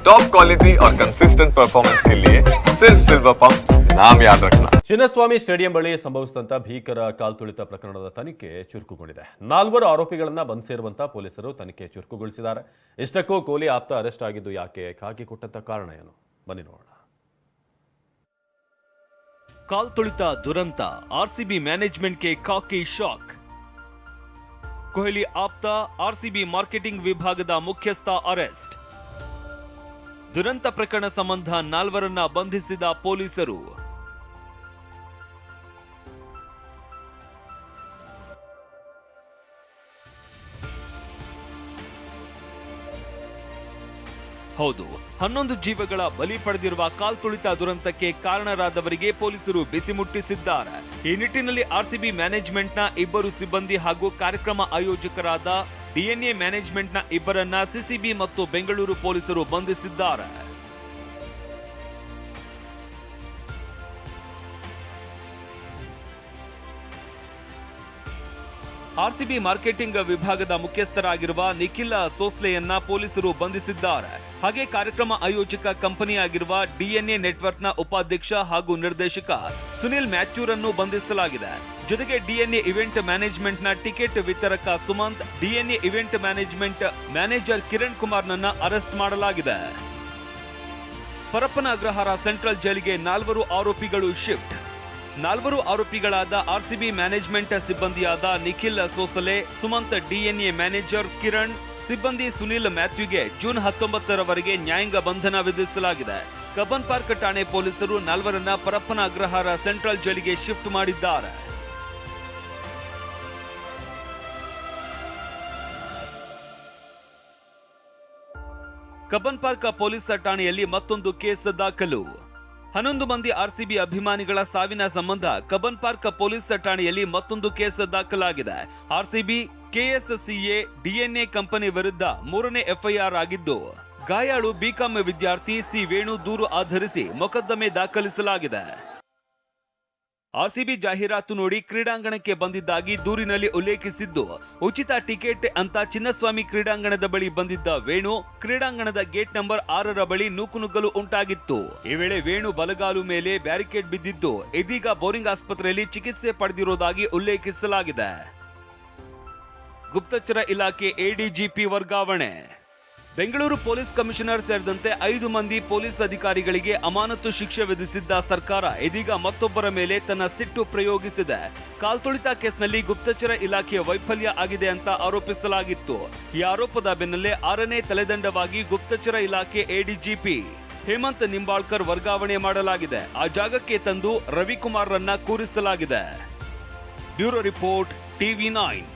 Top quality और consistent performance के लिए सिर्फ सिल्वर पंप नाम याद रखना ಚಿನ್ನಸ್ವಾಮಿ ಸ್ಟೇಡಿಯಂ ಬಳಿ ಸಂಭವಿಸಿದಂತ ಭೀಕರ ಕಾಲ್ತುಳಿತ ಪ್ರಕರಣದ ತನಿಖೆ ಚುರುಕುಗೊಂಡಿದೆ ನಾಲ್ವರು ಆರೋಪಿಗಳನ್ನ ಬಂಧಿಸಿರುವಂತ ಪೊಲೀಸರು ತನಿಖೆ ಚುರುಕುಗೊಳಿಸಿದ್ದಾರೆ ಇಷ್ಟಕ್ಕೂ ಕೋಹ್ಲಿ ಆಪ್ತ ಅರೆಸ್ಟ್ ಆಗಿದ್ದು ಯಾಕೆ ಖಾಕಿ ಕೊಟ್ಟಂತ ಕಾರಣ ಏನು ಬನ್ನಿ ನೋಡೋಣ ಕಾಲ್ತುಳಿತ ದುರಂತ ಆರ್ಸಿಬಿ ಮ್ಯಾನೇಜ್ಮೆಂಟ್ಗೆ ಕಾಕಿ ಶಾಕ್ ಕೊಹ್ಲಿ ಆಪ್ತ ಆರ್ಸಿಬಿ ಮಾರ್ಕೆಟಿಂಗ್ ವಿಭಾಗದ ಮುಖ್ಯಸ್ಥ ಅರೆಸ್ಟ್ ದುರಂತ ಪ್ರಕರಣ ಸಂಬಂಧ ನಾಲ್ವರನ್ನ ಬಂಧಿಸಿದ ಪೊಲೀಸರು. ಹೌದು, ಹನ್ನೊಂದು ಜೀವಗಳ ಬಲಿ ಪಡೆದಿರುವ ಕಾಲ್ತುಳಿತ ದುರಂತಕ್ಕೆ ಕಾರಣರಾದವರಿಗೆ ಪೊಲೀಸರು ಬಿಸಿ ಮುಟ್ಟಿಸಿದ್ದಾರೆ. ಈ ನಿಟ್ಟಿನಲ್ಲಿ ಆರ್ಸಿಬಿ ಮ್ಯಾನೇಜ್ಮೆಂಟ್ನ ಇಬ್ಬರು ಸಿಬ್ಬಂದಿ ಹಾಗೂ ಕಾರ್ಯಕ್ರಮ ಆಯೋಜಕರಾದ ಡಿಎನ್ಎ ಮ್ಯಾನೇಜ್ಮೆಂಟ್ನ ಇಬ್ಬರನ್ನ ಸಿಸಿಬಿ ಮತ್ತು ಬೆಂಗಳೂರು ಪೊಲೀಸರು ಬಂಧಿಸಿದ್ದಾರೆ. ಆರ್ಸಿಬಿ ಮಾರ್ಕೆಟಿಂಗ್ ವಿಭಾಗದ ಮುಖ್ಯಸ್ಥರಾಗಿರುವ ನಿಖಿಲ್ ಸೋಸ್ಲೆಯನ್ನ ಪೊಲೀಸರು ಬಂಧಿಸಿದ್ದಾರೆ. ಹಾಗೆ ಕಾರ್ಯಕ್ರಮ ಆಯೋಜಕ ಕಂಪನಿಯಾಗಿರುವ ಡಿಎನ್ಎ ನೆಟ್ವರ್ಕ್ನ ಉಪಾಧ್ಯಕ್ಷ ಹಾಗೂ ನಿರ್ದೇಶಕ ಸುನಿಲ್ ಮ್ಯಾಥ್ಯೂರನ್ನು ಬಂಧಿಸಲಾಗಿದೆ. ಜೊತೆಗೆ ಡಿಎನ್ಎ ಇವೆಂಟ್ ಮ್ಯಾನೇಜ್ಮೆಂಟ್ನ ticket ವಿತರಕ Sumanth, DNA event management manager Kiran ಕುಮಾರ್ನನ್ನ arrest ಮಾಡಲಾಗಿದೆ. ಪರಪ್ಪನ ಅಗ್ರಹಾರ ಸೆಂಟ್ರಲ್ ಜೈಲಿಗೆ ನಾಲ್ವರು ಆರೋಪಿಗಳು ಶಿಫ್ಟ್. ನಾಲ್ವರು ಆರೋಪಿಗಳಾದ ಆರ್ಸಿಬಿ ಮ್ಯಾನೇಜ್ಮೆಂಟ್ ಸಿಬ್ಬಂದಿಯಾದ ನಿಖಿಲ್ ಸೋಸಲೆ, ಸುಮಂತ್ ಡಿಎನ್ಎ ಮ್ಯಾನೇಜರ್ ಕಿರಣ್, ಸಿಬ್ಬಂದಿ ಸುನಿಲ್ ಮ್ಯಾಥ್ಯೂಗೆ ಜೂನ್ ಹತ್ತೊಂಬತ್ತರವರೆಗೆ ನ್ಯಾಯಾಂಗ ಬಂಧನ ವಿಧಿಸಲಾಗಿದೆ. ಕಬ್ಬನ್ ಪಾರ್ಕ್ ಠಾಣೆ ಪೊಲೀಸರು ನಾಲ್ವರನ್ನ ಪರಪ್ಪನ ಅಗ್ರಹಾರ ಸೆಂಟ್ರಲ್ ಜೈಲಿಗೆ ಶಿಫ್ಟ್ ಮಾಡಿದ್ದಾರೆ. ಕಬ್ಬನ್ ಪಾರ್ಕ್ ಪೊಲೀಸ್ ಠಾಣೆಯಲ್ಲಿ ಮತ್ತೊಂದು ಕೇಸ್ ದಾಖಲು. ಹನ್ನೊಂದು ಮಂದಿ ಆರ್ಸಿಬಿ ಅಭಿಮಾನಿಗಳ ಸಾವಿನ ಸಂಬಂಧ ಕಬನ್ ಪಾರ್ಕ್ ಪೊಲೀಸ್ ಠಾಣೆಯಲ್ಲಿ ಮತ್ತೊಂದು ಕೇಸ್ ದಾಖಲಾಗಿದೆ. ಆರ್ಸಿಬಿ, ಕೆಎಸ್ಸಿಎ, ಡಿಎನ್ಎ ಕಂಪನಿ ವಿರುದ್ಧ ಮೂರನೇ ಎಫ್ಐಆರ್ ಆಗಿದ್ದು, ಗಾಯಾಳು ಬಿಕಾಂ ವಿದ್ಯಾರ್ಥಿ ಸಿ ವೇಣು ದೂರು ಆಧರಿಸಿ ಮೊಕದ್ದಮೆ ದಾಖಲಿಸಲಾಗಿದೆ. ಆರ್ಸಿಬಿ ಜಾಹೀರಾತು ನೋಡಿ ಕ್ರೀಡಾಂಗಣಕ್ಕೆ ಬಂದಿದ್ದಾಗಿ ದೂರಿನಲ್ಲಿ ಉಲ್ಲೇಖಿಸಿದ್ದು, ಉಚಿತ ಟಿಕೆಟ್ ಅಂತ ಚಿನ್ನಸ್ವಾಮಿ ಕ್ರೀಡಾಂಗಣದ ಬಳಿ ಬಂದಿದ್ದ ವೇಣು ಕ್ರೀಡಾಂಗಣದ ಗೇಟ್ ನಂಬರ್ ಆರರ ಬಳಿ ನೂಕುನುಗ್ಗಲು ಉಂಟಾಗಿತ್ತು. ಈ ವೇಳೆ ವೇಣು ಬಲಗಾಲು ಮೇಲೆ ಬ್ಯಾರಿಕೇಡ್ ಬಿದ್ದಿದ್ದು, ಇದೀಗ ಬೋರಿಂಗ್ ಆಸ್ಪತ್ರೆಯಲ್ಲಿ ಚಿಕಿತ್ಸೆ ಪಡೆದಿರುವುದಾಗಿ ಉಲ್ಲೇಖಿಸಲಾಗಿದೆ. ಗುಪ್ತಚರ ಇಲಾಖೆ ಎಡಿಜಿಪಿ ವರ್ಗಾವಣೆ ಬೆಂಗಳೂರು ಪೊಲೀಸ್ ಕಮಿಷನರ್ ಸೇರಿದಂತೆ ಐದು ಮಂದಿ ಪೊಲೀಸ್ ಅಧಿಕಾರಿಗಳಿಗೆ ಅಮಾನತು ಶಿಕ್ಷೆ ವಿಧಿಸಿದ್ದ ಸರ್ಕಾರ ಇದೀಗ ಮತ್ತೊಬ್ಬರ ಮೇಲೆ ತನ್ನ ಸಿಟ್ಟು ಪ್ರಯೋಗಿಸಿದೆ. ಕಾಲ್ತುಳಿತ ಕೇಸ್ನಲ್ಲಿ ಗುಪ್ತಚರ ಇಲಾಖೆಯ ವೈಫಲ್ಯ ಆಗಿದೆ ಅಂತ ಆರೋಪಿಸಲಾಗಿತ್ತು. ಈ ಆರೋಪದ ಬೆನ್ನಲ್ಲೇ ಆರನೇ ತಲೆದಂಡವಾಗಿ ಗುಪ್ತಚರ ಇಲಾಖೆ ಎಡಿಜಿಪಿ ಹೇಮಂತ್ ನಿಂಬಾಳ್ಕರ್ ವರ್ಗಾವಣೆ ಮಾಡಲಾಗಿದೆ. ಆ ಜಾಗಕ್ಕೆ ತಂದು ರವಿಕುಮಾರ್ರನ್ನ ಕೂರಿಸಲಾಗಿದೆ. Bureau report TV nine.